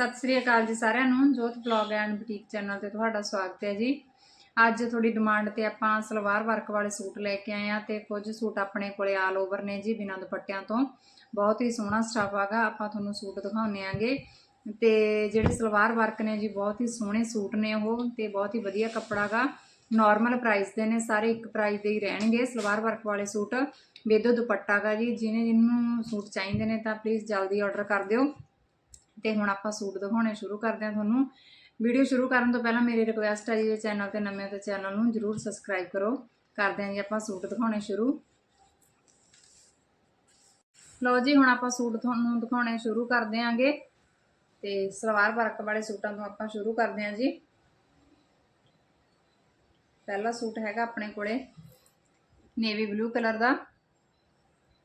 ਸਤਿ ਸ੍ਰੀ ਅਕਾਲ ਜੀ ਸਾਰਿਆਂ ਨੂੰ, ਜੋਤ ਬਲੌਗ ਐਂਡ ਬੁਟੀਕ ਚੈਨਲ ਤੇ ਤੁਹਾਡਾ ਸਵਾਗਤ ਹੈ ਜੀ। ਅੱਜ ਤੁਹਾਡੀ ਡਿਮਾਂਡ ਤੇ ਆਪਾਂ ਸਲਵਾਰ ਵਰਕ ਵਾਲੇ ਸੂਟ ਲੈ ਕੇ ਆਏ ਆ ਤੇ ਕੁਝ ਸੂਟ ਆਪਣੇ ਕੋਲੇ ਆਲ ਓਵਰ ਨੇ ਜੀ, ਬਿਨਾਂ ਦੁਪੱਟਿਆਂ ਤੋਂ। ਬਹੁਤ ਹੀ ਸੋਹਣਾ ਸਟਾਫ ਆਗਾ ਆਪਾਂ ਤੁਹਾਨੂੰ ਸੂਟ ਦਿਖਾਉਣੇ ਆਂਗੇ। ਤੇ ਜਿਹੜੇ ਸਲਵਾਰ ਵਰਕ ਨੇ ਜੀ, ਬਹੁਤ ਹੀ ਸੋਹਣੇ ਸੂਟ ਨੇ ਉਹ ਤੇ ਬਹੁਤ ਹੀ ਵਧੀਆ ਕੱਪੜਾਗਾ ਨਾਰਮਲ ਪ੍ਰਾਈਸ ਦੇ ਨੇ, ਸਾਰੇ ਇੱਕ ਪ੍ਰਾਈਸ ਦੇ ਹੀ ਰਹਿਣਗੇ ਸਲਵਾਰ ਵਰਕ ਵਾਲੇ ਸੂਟ। ਬੇਦੋ ਦੁਪੱਟਾ ਗਾ ਜੀ, ਜਿਹਨੇ ਜਿਹਨੂੰ ਸੂਟ ਚਾਹੀਦੇ ਨੇ ਤਾਂ ਪਲੀਜ਼ ਜਲਦੀ ਆਰਡਰ ਕਰ ਦਿਓ। ਤੇ ਹੁਣ ਆਪਾਂ ਸੂਟ ਦਿਖਾਉਣੇ ਸ਼ੁਰੂ ਕਰਦੇ ਹਾਂ ਤੁਹਾਨੂੰ। ਵੀਡੀਓ ਸ਼ੁਰੂ ਕਰਨ ਤੋਂ ਪਹਿਲਾਂ ਮੇਰੀ ਰਿਕੁਐਸਟ ਹੈ ਜੀ ਚੈਨਲ ਤੇ ਨਵੇਂ ਹੋ ਚੈਨਲ ਨੂੰ ਜਰੂਰ ਸਬਸਕ੍ਰਾਈਬ ਕਰੋ। ਕਰਦੇ ਹਾਂ ਜੀ ਆਪਾਂ ਸੂਟ ਦਿਖਾਉਣੇ ਸ਼ੁਰੂ। ਲਓ ਜੀ, ਹੁਣ ਆਪਾਂ ਸੂਟ ਤੁਹਾਨੂੰ ਦਿਖਾਉਣੇ ਸ਼ੁਰੂ ਕਰਦੇ ਆਂਗੇ ਤੇ ਸਲਵਾਰ ਵਰਕ ਵਾਲੇ ਸੂਟਾਂ ਤੋਂ ਆਪਾਂ ਸ਼ੁਰੂ ਕਰਦੇ ਹਾਂ ਜੀ। ਪਹਿਲਾ ਸੂਟ ਹੈਗਾ ਆਪਣੇ ਕੋਲੇ ਨੇਵੀ ਬਲੂ ਕਲਰ ਦਾ।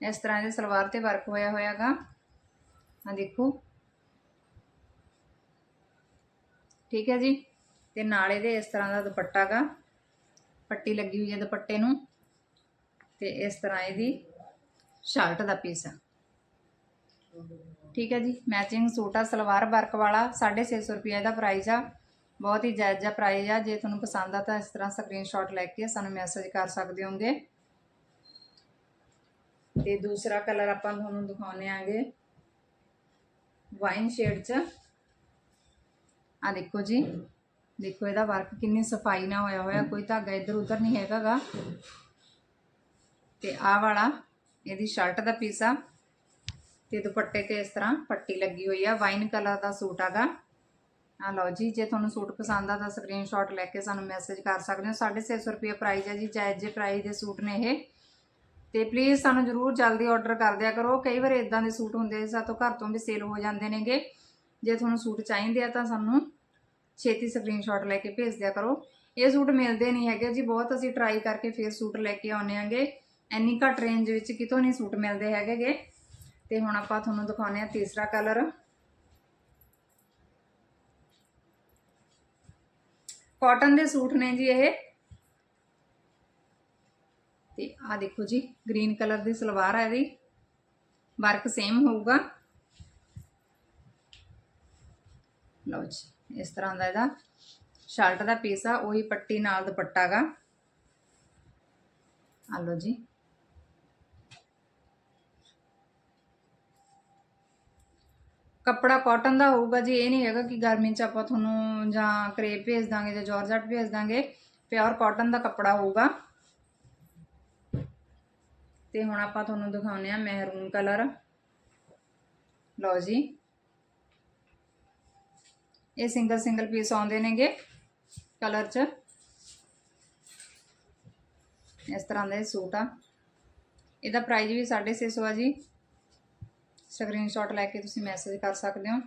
ਇਸ ਤਰ੍ਹਾਂ ਦੇ ਸਲਵਾਰ ਤੇ ਵਰਕ ਹੋਇਆ ਹੋਇਆਗਾ। ਆ ਦੇਖੋ। ਠੀਕ ਹੈ ਜੀ? ਤੇ ਨਾਲ ਇਹਦੇ ਇਸ ਤਰ੍ਹਾਂ ਦਾ ਦੁਪੱਟਾ ਗਾ। ਪੱਟੀ ਲੱਗੀ ਹੋਈ ਹੈ ਦੁਪੱਟੇ ਨੂੰ। ਤੇ ਇਸ ਤਰ੍ਹਾਂ ਇਹਦੀ ਸ਼ਰਟ ਦਾ ਪੀਸ ਆ। ਠੀਕ ਹੈ ਜੀ? ਮੈਚਿੰਗ ਸੂਟ ਆ, ਸਲਵਾਰ ਵਰਕ ਵਾਲਾ 650 ਰੁਪਏ ਦਾ ਪ੍ਰਾਈਸ ਆ। ਬਹੁਤ ਹੀ ਜਾਇਜ਼ ਜਿਹਾ ਪ੍ਰਾਈਸ ਆ। ਜੇ ਤੁਹਾਨੂੰ ਪਸੰਦ ਆ ਤਾਂ ਇਸ ਤਰ੍ਹਾਂ ਸਕਰੀਨਸ਼ਾਟ ਲੈ ਕੇ ਸਾਨੂੰ ਮੈਸੇਜ ਕਰ ਸਕਦੇ ਹੋਗੇ ਤੇ ਦੂਸਰਾ ਕਲਰ ਆਪਾਂ ਤੁਹਾਨੂੰ ਦਿਖਾਉਣੇ ਆਂਗੇ। ਵਾਈਨ ਸ਼ੇਡ 'ਚ। ਆ ਦੇਖੋ ਜੀ। ਦੇਖੋ ਇਹਦਾ ਵਰਕ ਕਿੰਨੀ ਸਫ਼ਾਈ ਨਾਲ ਹੋਇਆ ਹੋਇਆ, ਕੋਈ ਧਾਗਾ ਇੱਧਰ ਉੱਧਰ ਨਹੀਂ ਹੈਗਾਗਾ। ਤੇ ਆਹ ਵਾਲਾ, ਇਹਦੀ ਸ਼ਰਟ ਦਾ ਪੀਸ ਆ। ਤੇ ਦੁਪੱਟੇ ਤੇ ਇਸ ਤਰ੍ਹਾਂ ਪੱਟੀ ਲੱਗੀ ਹੋਈ ਆ ਵਾਈਨ ਕਲਰ ਦਾ ਸੂਟ ਆਗਾ। ਆ ਲਓ ਜੀ, ਜੇ ਤੁਹਾਨੂੰ ਸੂਟ ਪਸੰਦ ਆ ਤਾਂ ਸਕਰੀਨਸ਼ਾਟ ਲੈ ਕੇ ਸਾਨੂੰ ਮੈਸੇਜ ਕਰ ਸਕਦੇ ਹੋ। 650 ਰੁਪਏ ਪ੍ਰਾਈਸ ਹੈ ਜੀ, ਜਾਇਜ਼ ਜੇ ਪ੍ਰਾਈਸ ਦੇ ਸੂਟ ਨੇ ਇਹ। ਤੇ ਪਲੀਜ਼ ਸਾਨੂੰ ਜਰੂਰ ਜਲਦੀ ਆਰਡਰ ਕਰ ਦਿਆ ਕਰੋ। ਕਈ ਵਾਰ ਇਦਾਂ ਦੇ ਸੂਟ ਹੁੰਦੇ ਆ ਸਾਤੋਂ ਘਰ ਤੋਂ ਵੀ ਸੇਲ ਹੋ ਜਾਂਦੇ ਨੇਗੇ। ਜੇ ਤੁਹਾਨੂੰ ਸੂਟ ਚਾਹੀਦੇ ਆ ਤਾਂ ਸਾਨੂੰ ਛੇਤੀ ਸਕਰੀਨਸ਼ਾਟ ਲੈ ਕੇ ਭੇਜ ਦਿਆ ਕਰੋ। ਇਹ ਸੂਟ ਮਿਲਦੇ ਨਹੀਂ ਹੈਗੇ ਜੀ, ਬਹੁਤ ਅਸੀਂ ਟਰਾਈ ਕਰਕੇ ਫਿਰ ਸੂਟ ਲੈ ਕੇ ਆਉਨੇ ਆਂਗੇ ਇੰਨੀ ਘੱਟ ਰੇਂਜ ਵਿੱਚ ਕਿਤੋਂ ਨਹੀਂ ਸੂਟ ਮਿਲਦੇ ਹੈਗੇਗੇ। ਤੇ ਹੁਣ ਆਪਾਂ ਤੁਹਾਨੂੰ ਦਿਖਾਉਨੇ ਆ ਤੀਸਰਾ ਕਲਰ ਕਾਟਨ ਦੇ ਸੂਟ ਨੇ ਜੀ ਇਹ। ਤੇ ਆ ਦੇਖੋ ਜੀ ਗ੍ਰੀਨ ਕਲਰ ਦੀ ਸਲਵਾਰ ਹੈ ਇਹਦੀ। ਵਰਕ ਸੇਮ ਹੋਊਗਾ। ਲਓ ਜੀ। ਇਸ ਤਰ੍ਹਾਂ ਦਾ ਇਹਦਾ। ਸ਼ਰਟ ਦਾ ਪੀਸ ਆ ਉਹੀ ਪੱਟੀ ਨਾਲ ਦੁਪੱਟਾ ਗਾ। ਆ ਲਓ ਜੀ। ਕੱਪੜਾ ਕਾਟਨ ਦਾ ਹੋਊਗਾ ਜੀ, ਇਹ ਨਹੀਂ ਹੈਗਾ ਕਿ ਗਰਮੀ 'ਚ ਆਪਾਂ ਤੁਹਾਨੂੰ ਜਾਂ ਕਰੇਪ ਭੇਜ ਦਾਂਗੇ ਜਾਂ ਜਾਰਜਟ ਭੇਜ ਦਾਂਗੇ ਪਿਓਰ ਕਾਟਨ ਦਾ ਕੱਪੜਾ ਹੋਊਗਾ। ਤੇ ਹੁਣ ਆਪਾਂ ਤੁਹਾਨੂੰ ਦਿਖਾਉਂਦੇ ਆ ਮਹਿਰੂਨ ਕਲਰ ਲਓ ਜੀ। ਇਹ ਸਿੰਗਲ ਸਿੰਗਲ ਪੀਸ ਆਉਂਦੇ ਨੇਗੇ ਕਲਰ 'ਚ। ਇਸ ਤਰ੍ਹਾਂ ਦਾ ਇਹ ਸੂਟ ਆ। ਇਹਦਾ ਪ੍ਰਾਈਸ ਵੀ 650 ਆ ਜੀ। ਸਕਰੀਨਸ਼ਾਟ ਲੈ ਕੇ ਤੁਸੀਂ ਮੈਸੇਜ ਕਰ ਸਕਦੇ ਹੋ।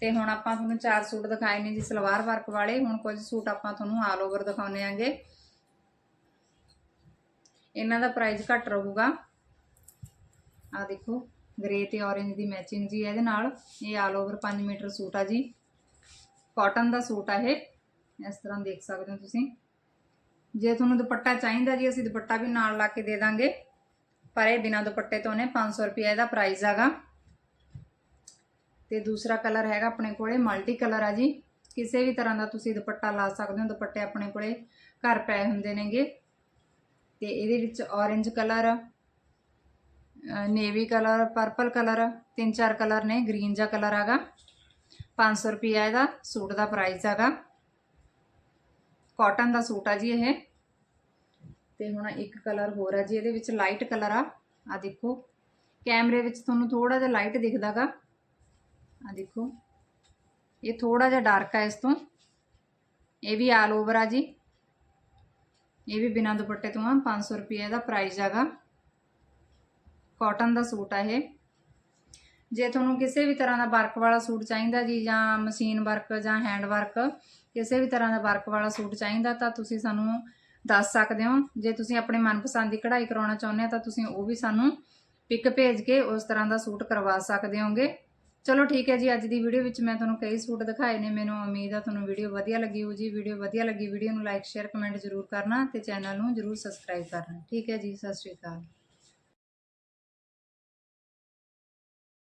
ਤੇ ਹੁਣ ਆਪਾਂ ਤੁਹਾਨੂੰ ਚਾਰ ਸੂਟ ਦਿਖਾਏ ਨੇ ਜੀ, ਸਲਵਾਰ ਵਰਕ ਵਾਲੇ। ਹੁਣ ਕੁਝ ਸੂਟ ਆਪਾਂ ਤੁਹਾਨੂੰ ਆਲ ਓਵਰ ਦਿਖਾਉਣੇ ਆਂਗੇ। ਇਹਨਾਂ ਦਾ ਪ੍ਰਾਈਸ ਘੱਟ ਰਹੂਗਾ। ਆ ਦੇਖੋ ਗ੍ਰੇ ਤੇ ਔਰੇਂਜ ਦੀ ਮੈਚਿੰਗ ਜੀ ਇਹਦੇ ਨਾਲ। ਇਹ ਆਲ ਓਵਰ 5 ਮੀਟਰ ਸੂਟ ਆ ਜੀ। ਕਾਟਨ ਦਾ ਸੂਟ ਆ ਇਹ। ਇਸ ਤਰ੍ਹਾਂ ਦੇਖ ਸਕਦੇ ਹੋ ਤੁਸੀਂ। ਜੇ ਤੁਹਾਨੂੰ ਦੁਪੱਟਾ ਚਾਹੀਦਾ ਜੀ, ਅਸੀਂ ਦੁਪੱਟਾ ਵੀ ਨਾਲ ਲਾ ਕੇ ਦੇ ਦਾਂਗੇ। ਪਰ ਇਹ ਬਿਨਾ ਦੁਪੱਟੇ ਤੋਂ ਨੇ 500 ਰੁਪਏ ਇਹਦਾ ਪ੍ਰਾਈਸ ਹੈਗਾ। ਤੇ ਦੂਸਰਾ ਕਲਰ ਹੈਗਾ ਆਪਣੇ ਕੋਲੇ ਮਲਟੀ ਕਲਰ ਆ ਜੀ। ਕਿਸੇ ਵੀ ਤਰ੍ਹਾਂ ਦਾ ਤੁਸੀਂ ਦੁਪੱਟਾ ਲਾ ਸਕਦੇ ਹੋ, ਦੁਪੱਟੇ ਆਪਣੇ ਕੋਲੇ ਘਰ ਪਏ ਹੁੰਦੇ ਨੇਗੇ। ਤੇ ਇਹਦੇ ਵਿੱਚ orange colour navy colour purple colour ਤਿੰਨ ਚਾਰ ਕਲਰ ਨੇ ਗ੍ਰੀਨ ਜਿਹਾ ਕਲਰ ਹੈਗਾ। 500 ਰੁਪਿਆ ਇਹਦਾ ਸੂਟ ਦਾ ਪ੍ਰਾਈਸ ਹੈਗਾ। ਕਾਟਨ ਦਾ ਸੂਟ ਆ ਜੀ ਇਹ। ਤੇ ਹੁਣ ਇੱਕ ਕਲਰ ਹੋਰ ਆ ਜੀ, ਇਹਦੇ ਵਿੱਚ ਲਾਈਟ ਕਲਰ ਆ। ਆ ਦੇਖੋ, ਕੈਮਰੇ ਵਿੱਚ ਤੁਹਾਨੂੰ ਥੋੜਾ ਜਿਹਾ ਲਾਈਟ ਦਿਖਦਾਗਾ। ਆ ਦੇਖੋ, ਇਹ ਥੋੜਾ ਜਿਹਾ ਡਾਰਕ ਆ ਇਸ ਤੋਂ। ਇਹ ਵੀ ਆਲ ਓਵਰ ਆ ਜੀ। ਇਹ ਵੀ ਬਿਨਾਂ ਦੁਪੱਟੇ ਤੋਂ ਆ 500 ਰੁਪਏ ਦਾ ਪ੍ਰਾਈਸ ਹੈਗਾ। ਕਾਟਨ ਦਾ ਸੂਟ ਆ ਇਹ। ਜੇ ਤੁਹਾਨੂੰ ਕਿਸੇ ਵੀ ਤਰ੍ਹਾਂ ਦਾ ਵਰਕ ਵਾਲਾ ਸੂਟ ਚਾਹੀਦਾ ਜੀ ਜਾਂ ਮਸ਼ੀਨ ਵਰਕ ਜਾਂ ਹੈਂਡ ਵਰਕ ਕਿਸੇ ਵੀ ਤਰ੍ਹਾਂ ਦਾ ਵਰਕ ਵਾਲਾ ਸੂਟ ਚਾਹੀਦਾ ਤਾਂ ਤੁਸੀਂ ਸਾਨੂੰ ਦੱਸ ਸਕਦੇ ਹੋ। ਜੇ ਤੁਸੀਂ ਆਪਣੇ ਮਨਪਸੰਦ ਦੀ ਕਢਾਈ ਕਰਾਉਣਾ ਚਾਹੁੰਦੇ ਹੋ ਤਾਂ ਤੁਸੀਂ ਉਹ ਵੀ ਸਾਨੂੰ ਪਿਕ ਭੇਜ ਕੇ ਉਸ ਤਰ੍ਹਾਂ ਦਾ ਸੂਟ ਕਰਵਾ ਸਕਦੇ ਹੋਗੇ। ਚਲੋ ਠੀਕ ਹੈ ਜੀ, ਅੱਜ ਦੀ ਵੀਡੀਓ ਵਿੱਚ ਮੈਂ ਤੁਹਾਨੂੰ ਕਈ ਸੂਟ ਦਿਖਾਏ ਨੇ। ਮੈਨੂੰ ਉਮੀਦ ਆ ਤੁਹਾਨੂੰ ਵੀਡੀਓ ਵਧੀਆ ਲੱਗੀ ਹੋਊ ਜੀ। ਵੀਡੀਓ ਵਧੀਆ ਲੱਗੀ ਵੀਡੀਓ ਨੂੰ ਲਾਈਕ ਸ਼ੇਅਰ ਕਮੈਂਟ ਜ਼ਰੂਰ ਕਰਨਾ ਤੇ ਚੈਨਲ ਨੂੰ ਜ਼ਰੂਰ ਸਬਸਕ੍ਰਾਈਬ ਕਰਨਾ। ਠੀਕ ਹੈ ਜੀ, ਸਤਿ ਸ਼੍ਰੀ ਅਕਾਲ।